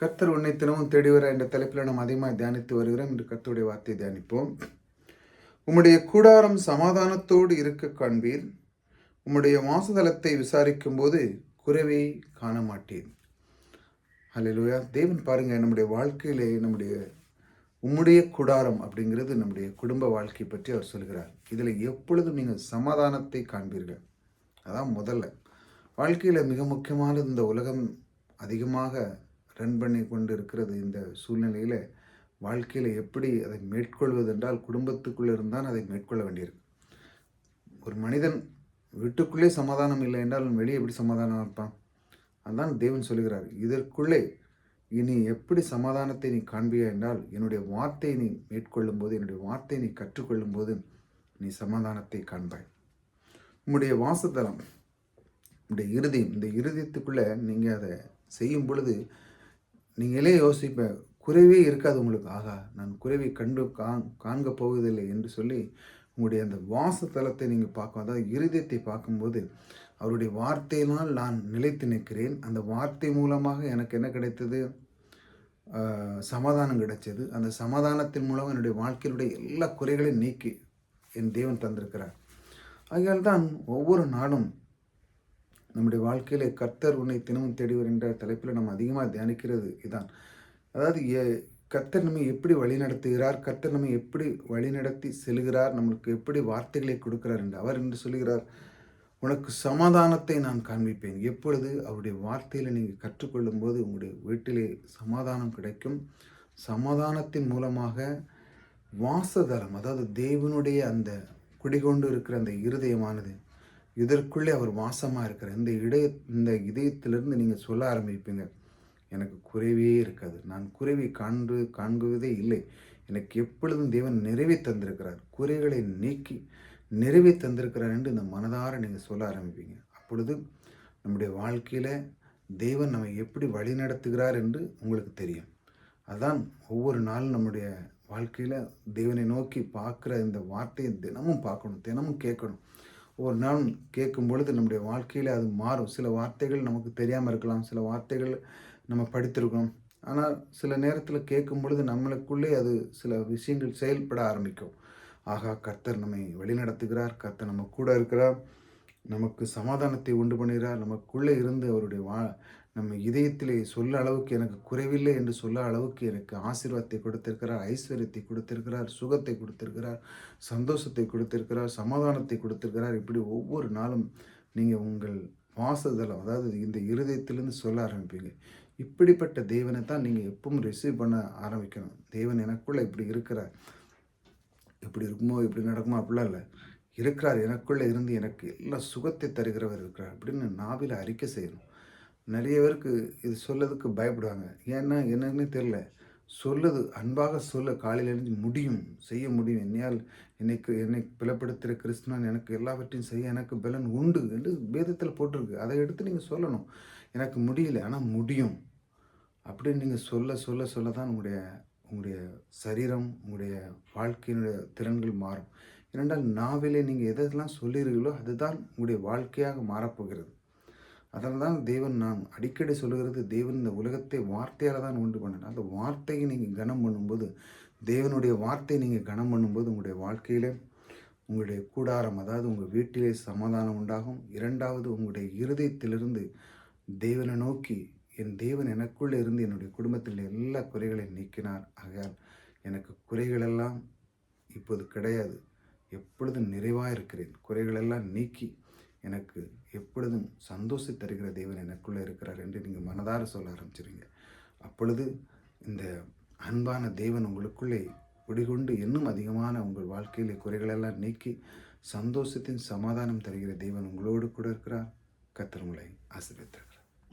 கர்த்தர் உன்னை தினமும் தேடி வர என்ற தலைப்பில் நாம் அதிகமாக தியானித்து வருகிறோம். என்று கர்த்தருடைய வார்த்தை தியானிப்போம். உம்முடைய கூடாரம் சமாதானத்தோடு இருக்க காண்பீர். உம்முடைய வாசதலத்தை விசாரிக்கும் போது குறைவை காண மாட்டேன் அல்லேலூயா தேவன் பாருங்க நம்முடைய வாழ்க்கையிலே நம்முடைய உம்முடைய கூடாரம் அப்படிங்கிறது நம்முடைய குடும்ப வாழ்க்கை பற்றி அவர் சொல்கிறார். இதில் எப்பொழுதும் நீங்கள் சமாதானத்தை காண்பீர்கள். அதான் முதல்ல. வாழ்க்கையில் மிக முக்கியமான இந்த உலகம் அதிகமாக ரன் பண்ணி கொண்டு இருக்கிறது இந்த சூழ்நிலையில் வாழ்க்கையில் எப்படி அதை மேற்கொள்வது என்றால் குடும்பத்துக்குள்ளே இருந்தால் அதை மேற்கொள்ள வேண்டியிருக்கு. ஒரு மனிதன் வீட்டுக்குள்ளே சமாதானம் இல்லை என்றால் வெளியே எப்படி சமாதானம் இருப்பான்? அதான் தேவன் சொல்லுகிறார். இதற்குள்ளே இனி எப்படி சமாதானத்தை நீ காண்பியா என்றால் என்னுடைய வார்த்தையை நீ மேற்கொள்ளும் போது என்னுடைய வார்த்தையை நீ கற்றுக்கொள்ளும் போது நீ சமாதானத்தை காண்பாய். உம்முடைய வாசத்தலம் உடைய இறுதியம் இந்த இறுதியத்துக்குள்ளே நீங்கள் அதை செய்யும் பொழுது நீங்களே யோசிப்ப குறைவே இருக்காது உங்களுக்கு. ஆகா நான் குறைவை கண்டு காண் காண்க போவதில்லை என்று சொல்லி உங்களுடைய அந்த வாசத்தலத்தை நீங்கள் பார்க்கும் அதாவது இருதயத்தை பார்க்கும்போது அவருடைய வார்த்தையினால் நான் நிலைத்து நிற்கிறேன். அந்த வார்த்தை மூலமாக எனக்கு என்ன கிடைத்தது? சமாதானம் கிடைச்சது. அந்த சமாதானத்தின் மூலம் என்னுடைய வாழ்க்கையினுடைய எல்லா குறைகளையும் நீக்கி என் தேவன் தந்திருக்கிறார். ஆகையால் தான் ஒவ்வொரு நாளும் நம்முடைய வாழ்க்கையிலே கர்த்தர் உன்னை தினமும் தேடி வருகின்ற தலைப்பில் நம்ம அதிகமாக தியானிக்கிறது இதுதான் அதாவது எ- கர்த்தர் நம்மை எப்படி வழிநடத்துகிறார் கர்த்தர் நம்மை எப்படி வழிநடத்தி செல்கிறார் நம்மளுக்கு எப்படி வார்த்தைகளை கொடுக்கிறார் என்று அவர் என்று சொல்கிறார். உனக்கு சமாதானத்தை நான் காண்பிப்பேன். எப்பொழுது? அவருடைய வார்த்தையில் நீங்கள் கற்றுக்கொள்ளும் போது உங்களுடைய வீட்டிலே சமாதானம் கிடைக்கும். சமாதானத்தின் மூலமாக வாசதலம் அதாவது தேவனுடைய அந்த குடிகொண்டு இருக்கிற அந்த இருதயமானது இதற்குள்ளே அவர் வாசமாக இருக்கிறார். இந்த இடய இந்த இதயத்திலிருந்து நீங்கள் சொல்ல ஆரம்பிப்பீங்க எனக்கு குறைவே இருக்காது. நான் குறைவை காண்பு காண்பதே இல்லை. எனக்கு எப்பொழுதும் தேவன் நிறைவே தந்திருக்கிறார். குறைகளை நீக்கி நிறைவே தந்திருக்கிறார் என்று இந்த மனதார நீங்கள் சொல்ல ஆரம்பிப்பீங்க. அப்பொழுது நம்முடைய வாழ்க்கையில் தெய்வன் நம்மை எப்படி வழி நடத்துகிறார் என்று உங்களுக்கு தெரியும். அதான் ஒவ்வொரு நாளும் நம்முடைய வாழ்க்கையில் தேவனை நோக்கி பார்க்குற இந்த வார்த்தையை தினமும் பார்க்கணும் தினமும் கேட்கணும். ஒரு நாள் கேட்கும் பொழுது நம்முடைய வாழ்க்கையில் அது மாறும். சில வார்த்தைகள் நமக்கு தெரியாமல் இருக்கலாம். சில வார்த்தைகள் நம்ம படித்திருக்கோம் ஆனால் சில நேரத்தில் கேட்கும் பொழுது நம்மளுக்குள்ளே அது சில விஷயங்கள் செயல்பட ஆரம்பிக்கும். ஆகா கர்த்தர் நம்மை வழிநடத்துகிறார். கர்த்தர் நம்ம கூட இருக்கிறார். நமக்கு சமாதானத்தை உண்டு பண்ணுகிறார். நமக்குள்ளே இருந்து அவருடைய வா நம்ம இதயத்திலே சொல்ல அளவுக்கு எனக்கு குறைவில்லை என்று சொல்ல அளவுக்கு எனக்கு ஆசீர்வாதத்தை கொடுத்திருக்கிறார் ஐஸ்வர்யத்தை கொடுத்திருக்கிறார் சுகத்தை கொடுத்திருக்கிறார் சந்தோஷத்தை கொடுத்திருக்கிறார் சமாதானத்தை கொடுத்திருக்கிறார். இப்படி ஒவ்வொரு நாளும் நீங்கள் உங்கள் வாசதளம் அதாவது இந்த இருதயத்திலிருந்து சொல்ல ஆரம்பிப்பீங்க. இப்படிப்பட்ட தேவனை தான் நீங்கள் எப்பவும் ரிசீவ் பண்ண ஆரம்பிக்கணும். தேவன் எனக்குள்ளே இப்படி இருக்கிறார். இப்படி இருக்குமோ இப்படி நடக்குமோ அப்படிலாம் இல்லை. இருக்கிறார். எனக்குள்ளே இருந்து எனக்கு எல்லா சுகத்தை தருகிறவர் இருக்கிறார் அப்படின்னு நாவில் அறிக்கை செய்யணும். நிறைய பேருக்கு இது சொல்லதுக்கு பயப்படுவாங்க. ஏன்னா என்னன்னு தெரில சொல்லுது அன்பாக சொல்ல காலையில் எழுந்து முடியும் செய்ய முடியும். என்னையால் என்னைக்கு என்னை பிளப்படுத்துகிற கிறிஸ்துவன் எனக்கு எல்லாவற்றையும் செய்ய எனக்கு பலன் உண்டு என்று வேதத்தில் போட்டிருக்கு. அதை எடுத்து நீங்கள் சொல்லணும். எனக்கு முடியல ஆனால் முடியும். அப்படின்னு நீங்கள் சொல்ல சொல்ல சொல்ல தான் உங்களுடைய உங்களுடைய சரீரம் உங்களுடைய வாழ்க்கையினுடைய திறன்கள் மாறும். ஏனென்றால் நாவிலே நீங்கள் எதெல்லாம் சொல்லுகிறீர்களோ அதுதான் உங்களுடைய வாழ்க்கையாக மாறப்போகிறது. அதனால் தான் தேவன் நான் அடிக்கடி சொல்லுகிறது தேவன் இந்த உலகத்தை வார்த்தையால் தான் உண்டு பண்ணார் அந்த வார்த்தையை நீங்கள் கனம் பண்ணும்போது தேவனுடைய வார்த்தையை நீங்கள் கனம் பண்ணும்போது உங்களுடைய வாழ்க்கையில் உங்களுடைய கூடாரம் அதாவது உங்கள் வீட்டிலே சமாதானம் உண்டாகும். இரண்டாவது உங்களுடைய இருதயத்திலிருந்து தேவனை நோக்கி என் தேவன் எனக்குள்ளே இருந்து என்னுடைய குடும்பத்தில் எல்லா குறைகளையும் நீக்கினார். ஆகையால் எனக்கு குறைகளெல்லாம் இப்போது கிடையாது. எப்பொழுதும் நிறைவாக இருக்கிறேன். குறைகளெல்லாம் நீக்கி எனக்கு எப்பொழுதும் சந்தோஷம் தருகிற தேவன் எனக்குள்ளே இருக்கிறார் என்று நீங்கள் மனதார சொல்ல ஆரம்பிச்சிருங்க அப்பொழுது இந்த அன்பான தேவன் உங்களுக்குள்ளே குடிகொண்டு இன்னும் அதிகமான உங்கள் வாழ்க்கையிலே குறைகளெல்லாம் நீக்கி சந்தோஷத்தின் சமாதானம் தருகிற தேவன் உங்களோடு கூட இருக்கிறார். கத்திரங்களை ஆசிரியத்தார்